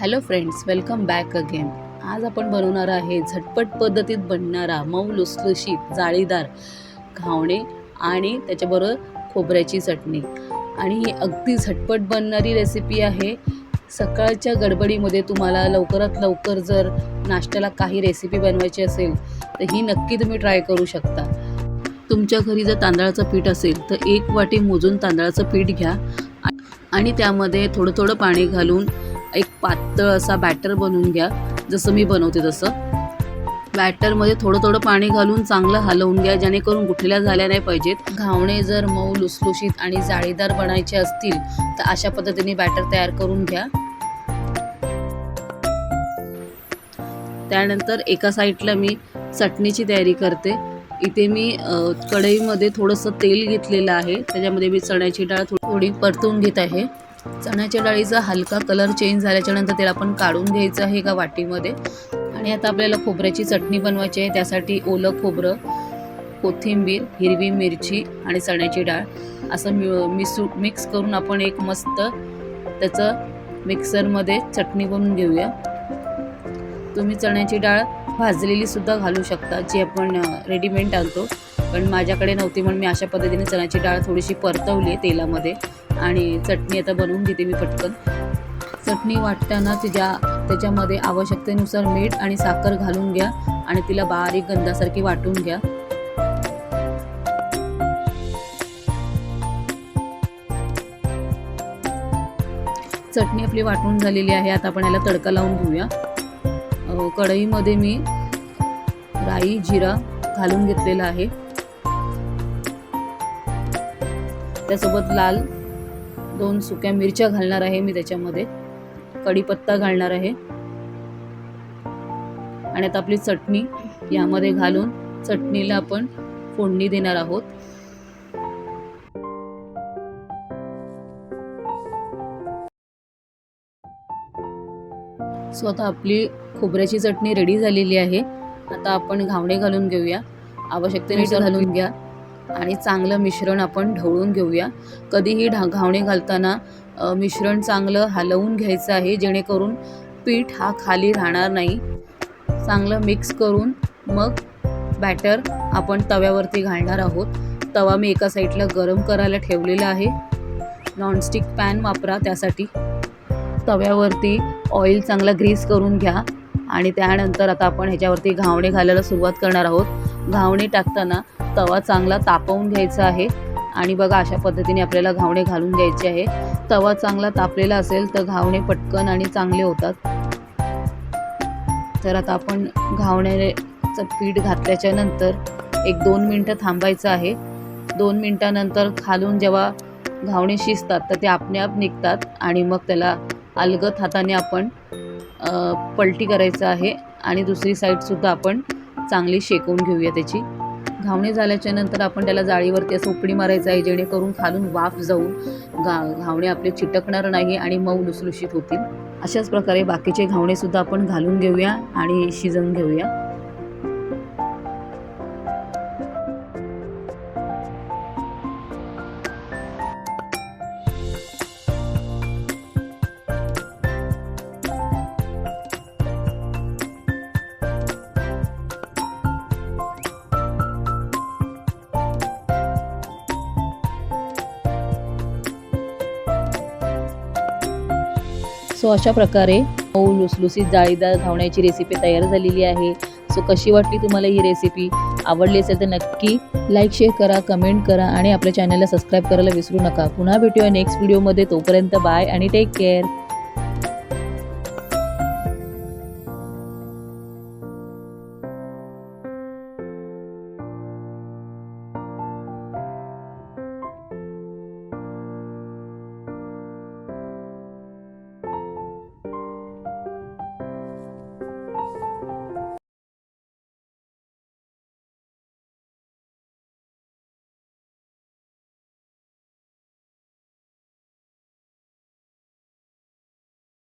Hello friends welcome back again. आज आपण बनवणार आहे झटपट पद्धतीत बनणारा मऊ लुसलुशीत जाळीदार घावणे आणि त्याच्याबरोबर खोबऱ्याची चटणी. आणि ही अगदी झटपट बनणारी रेसिपी आहे. सकाळच्या गडबडीमध्ये तुम्हाला लवकरात लवकर जर नाश्त्याला काही रेसिपी बनवायची असेल तर ही नक्की तुम्ही ट्राय करू शकता. तुमच्या घरी जर तांदळाचं पीठ असेल तर एक वाटी मोजून तांदळाचं पीठ घ्या. आणि त्यामध्ये थोडं थोडं पाणी घालून एक पातळ असा बॅटर बनवून घ्या जसं मी बनवते तसं. बॅटरमध्ये थोडं थोडं पाणी घालून चांगलं हलवून घ्या जेणेकरून गुठल्या झाल्या नाही पाहिजेत. घावणे जर मऊ लुसलुशीत आणि जाळीदार बनायचे असतील तर अशा पद्धतीने बॅटर तयार करून घ्या. त्यानंतर एका साईडला मी चटणीची तयारी करते. इथे मी कढईमध्ये थोडंसं तेल घेतलेलं आहे. त्याच्यामध्ये मी चण्याची डाळ थोडी परतून घेत आहे. चण्याच्या डाळीचा हलका कलर चेंज झाल्याच्यानंतर त्याला आपण काढून घ्यायचं आहे एका वाटीमध्ये. आणि आता आपल्याला खोबऱ्याची चटणी बनवायची आहे. त्यासाठी ओलं खोबरं कोथिंबीर हिरवी मिरची आणि चण्याची डाळ असं मिळ मिसू मिक्स करून आपण एक मस्त त्याचं मिक्सरमध्ये चटणी बनवून घेऊया. तुम्ही चण्याची डाळ भाजलेली सुद्धा घालू शकता जी आपण रेडीमेड आणतो. पण माझ्याकडे नव्हती म्हणून मी अशा पद्धतीने चण्याची डाळ थोडीशी परतवली आहे तेलामध्ये. आणि चटणी आता बनवून घेते मी पटकन. चटणी वाटताना तिच्या त्याच्यामध्ये आवश्यकतेनुसार मीठ आणि साखर घालून घ्या आणि तिला बारीक गंधासारखी वाटून घ्या. चटणी आपली वाटून झालेली आहे. आता आपण याला तडका लावून घेऊया. कढईमध्ये मी राई जिरा घालून घेतलेला आहे. त्यासोबत लाल दोन सुक्या मिरच्या घालणार आहे मी त्याच्यामध्ये. कढीपत्ता घालणार आहे. आणि आता आपली चटणी यामध्ये घालून चटणीला आपण फोडणी देणार आहोत. सो आता आपली खोबऱ्याची चटणी रेडी झालेली आहे. आता आपण घावणे घालून घेऊया. आवश्यकतेनुसार घालून घ्या. आणि चांगलं मिश्रण आपण ढवळून घेऊया. कधीही ढा घावणे घालताना मिश्रण चांगलं हलवून घ्यायचं आहे जेणेकरून पीठ हा खाली राहणार नाही. चांगलं मिक्स करून मग बॅटर आपण तव्यावरती घालणार आहोत. तवा मी एका साईडला गरम करायला ठेवलेला आहे. नॉनस्टिक पॅन वापरा त्यासाठी. तव्यावरती ऑइल चांगला ग्रीस करून घ्या. आणि त्यानंतर आता आपण ह्याच्यावरती घावणे घालायला सुरुवात करणार आहोत. घावणे टाकताना तवा चांगला तापवून घ्यायचा आहे. आणि बघा अशा पद्धतीने आपल्याला घावणे घालून घ्यायचे आहे. तवा चांगला तापलेला असेल तर घावणे पटकन आणि चांगले होतात. तर आता आपण घावण्याचं पीठ घातल्याच्या नंतर एक दोन मिनटं थांबायचं आहे. दोन मिनटानंतर खालून जेव्हा घावणे शिजतात तर ते आपण्याप निघतात आणि मग त्याला अलगत हाताने आपण पलटी करायचं आहे आणि दुसरी साईडसुद्धा आपण चांगली शेकवून घेऊया त्याची. घावणे झाल्याच्यानंतर आपण त्याला जाळीवरती असं उपडी मारायचं आहे जेणेकरून खालून वाफ जाऊन गा घावणे आपले चिटकणार नाही आणि मऊ लुसलुशीत होतील. अशाच प्रकारे बाकीचे घावणेसुद्धा आपण घालून घेऊया आणि शिजवून घेऊया. सो अशा प्रकारे मऊ लुसलुसीत जाळीदार धावण्याची रेसिपी तयार झालेली आहे. सो कशी वाटली तुम्हाला ही रेसिपी आवडली असेल तर नक्की लाईक शेअर करा कमेंट करा आणि आपल्या चॅनलला सबस्क्राईब करायला विसरू नका. पुन्हा भेटूया नेक्स्ट व्हिडिओमध्ये तोपर्यंत बाय आणि टेक केअर